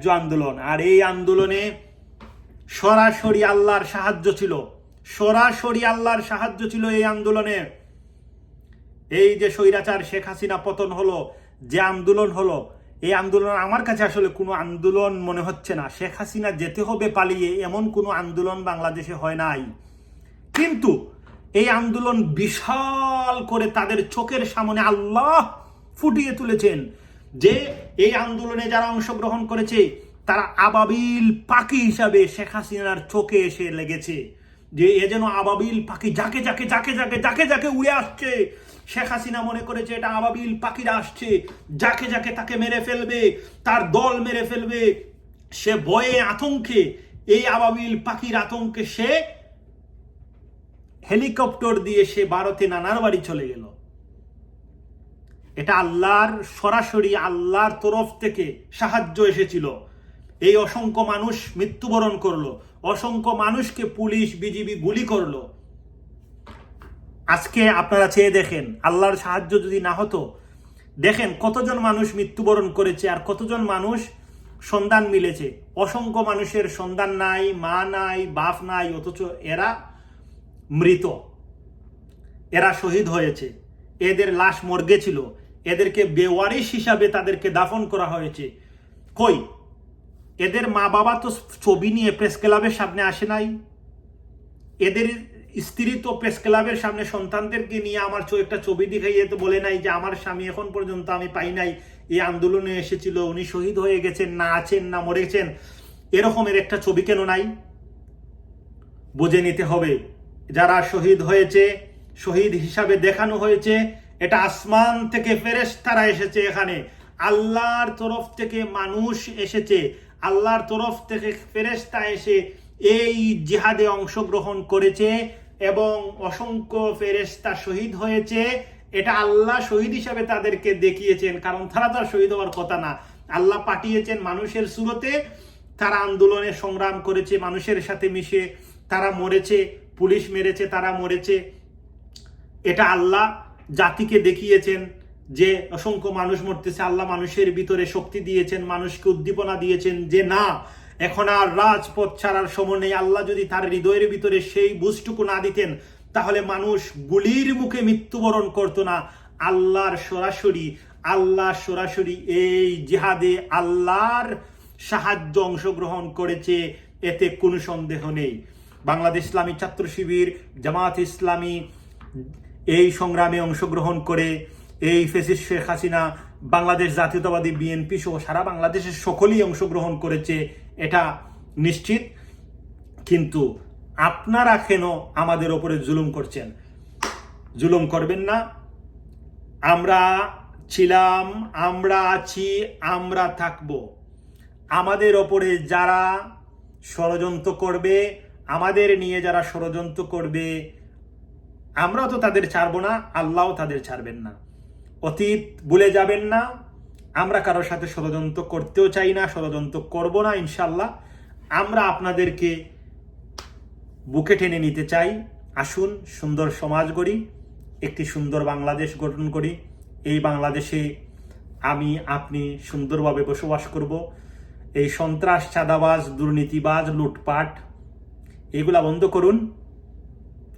ন্যায্য আন্দোলন। আর এই আন্দোলনে সরাসরি আল্লাহর সাহায্য ছিল। সরাসরি আল্লাহর সাহায্য ছিল এই আন্দোলনে। এই যে স্বৈরাচার শেখ হাসিনা পতন হলো, যে আন্দোলন হলো, এই আন্দোলন আমার কাছে আসলে কোনো আন্দোলন মনে হচ্ছে না। শেখ হাসিনা যেতে হবে পালিয়ে এমন কোনো আন্দোলন বাংলাদেশে হয় নাই। কিন্তু এই আন্দোলন বিশাল করে তাদের চোখের সামনে আল্লাহ ফুটিয়ে তুলেছেন। যে এই আন্দোলনে যারা অংশগ্রহণ করেছে, তারা আবাবিল পাখি হিসাবে শেখ হাসিনার চোখে এসে লেগেছে। যে এ যেন আবাবিল পাখি যাকে যাকে যাকে যাকে যাকে যাকে উড়ে আসছে, শেখ হাসিনা মনে করেছে এটা আবাবিল পাখিরা আসছে, যাকে যাকে তাকে মেরে ফেলবে, তার দল মেরে ফেলবে, সে ভয়ে আতঙ্কে, এই আবাবিল পাখির আতঙ্কে সে হেলিকপ্টার দিয়ে সে ভারতে নানার বাড়ি চলে গেল। এটা আল্লাহর সরাসরি আল্লাহর তরফ থেকে সাহায্য এসেছিল। এই অসংখ্য মানুষ মৃত্যুবরণ করল। অসংখ্য মানুষকে পুলিশ, বিজিবি গুলি করল। আজকে আপনারা চেয়ে দেখেন, আল্লাহর সাহায্য যদি না হতো, দেখেন কতজন মানুষ মৃত্যুবরণ করেছে আর কতজন মানুষ সন্ধান মিলেছে। অসংখ্য মানুষের সন্ধান নাই, মা নাই, বাপ নাই, অথচ এরা মৃত। এরা শহীদ হয়েছে। এদের লাশ মর্গে ছিল। এদেরকে বেওয়ারিশ হিসাবে তাদেরকে দাফন করা হয়েছে। কই? এদের মা বাবা তো ছবি নিয়ে প্রেস ক্লাবের সামনে আসে নাই। এদের স্ত্রী তো প্রেস ক্লাবের সামনে সন্তানদেরকে নিয়ে আমার একটা ছবি দেখাইয়ে তো বলে নাই যে, আমার স্বামী এখন পর্যন্ত আমি পাই নাই। এই আন্দোলনে এসেছিল, উনি শহীদ হয়ে গেছেন, না আছেন, না মরেছেন। এরকমের একটা ছবি কেন নাই? বুঝে নিতে হবে। যারা শহীদ হয়েছে, শহীদ হিসাবে দেখানো হয়েছে এটা আসমান থেকে ফেরেশতারা এসেছে এখানে। আল্লাহর তরফ থেকে মানুষ এসেছে। আল্লাহর তরফ থেকে ফেরেশতা এসে এই জিহাদে অংশগ্রহণ করেছে এবং অসংখ্য ফেরেশতা শহীদ হয়েছে। এটা আল্লাহ শহীদ হিসাবে তাদেরকে দেখিয়েছেন, কারণ তারা তো আর শহীদ হওয়ার কথা না। আল্লাহ পাঠিয়েছেন মানুষের সুরতে। তারা আন্দোলনে সংগ্রাম করেছে, মানুষের সাথে মিশে তারা মরেছে, পুলিশ মেরেছে, তারা মরেছে। এটা আল্লাহ জাতিকে দেখিয়েছেন যে অসংখ্য মানুষ মরতেছে, আল্লাহ মানুষের ভিতরে শক্তি দিয়েছেন, মানুষকে উদ্দীপনা দিয়েছেন যে না, এখন আর রাজপথ ছাড়ার সময় নেই। আল্লাহ যদি তার হৃদয়ের ভিতরে সেই বুঝটুকু না দিতেন, তাহলে মানুষ গুলির মুখে মৃত্যুবরণ করতো না। আল্লাহর সরাসরি আল্লাহ সরাসরি এই জিহাদে আল্লাহর সাহায্য অংশগ্রহণ করেছে, এতে কোনো সন্দেহ নেই। বাংলাদেশ ইসলামী ছাত্র শিবির জামাত ইসলামী এই সংগ্রামে অংশগ্রহণ করে এই ফেসিস শেখ হাসিনা বাংলাদেশ জাতীয়তাবাদী বিএনপি সহ সারা বাংলাদেশের সকলেই অংশগ্রহণ করেছে, এটা নিশ্চিত। কিন্তু আপনারা কেন আমাদের ওপরে জুলুম করছেন? জুলুম করবেন না। আমরা ছিলাম, আমরা আছি, আমরা থাকব। আমাদের ওপরে যারা ষড়যন্ত্র করবে, আমাদের নিয়ে যারা ষড়যন্ত্র করবে আমরাও তো তাদের ছাড়বো না, আল্লাহও তাদের ছাড়বেন না। অতীত ভুলে যাবেন না, আমরা কারোর সাথে ষড়যন্ত্র করতেও চাই না, ষড়যন্ত্র করব না ইনশাল্লাহ আমরা আপনাদেরকে বুকে টেনে নিতে চাই। আসুন, সুন্দর সমাজ গড়ি, একটি সুন্দর বাংলাদেশ গঠন করি। এই বাংলাদেশে আমি, আপনি সুন্দরভাবে বসবাস করব। এই সন্ত্রাস, চাঁদাবাজ, দুর্নীতিবাজ, লুটপাট, এগুলা বন্ধ করুন।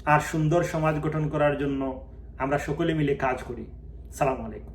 আর সুন্দর সমাজ গঠন করার জন্য আমরা সকলে মিলে কাজ করি। সালাম আলাইকুম।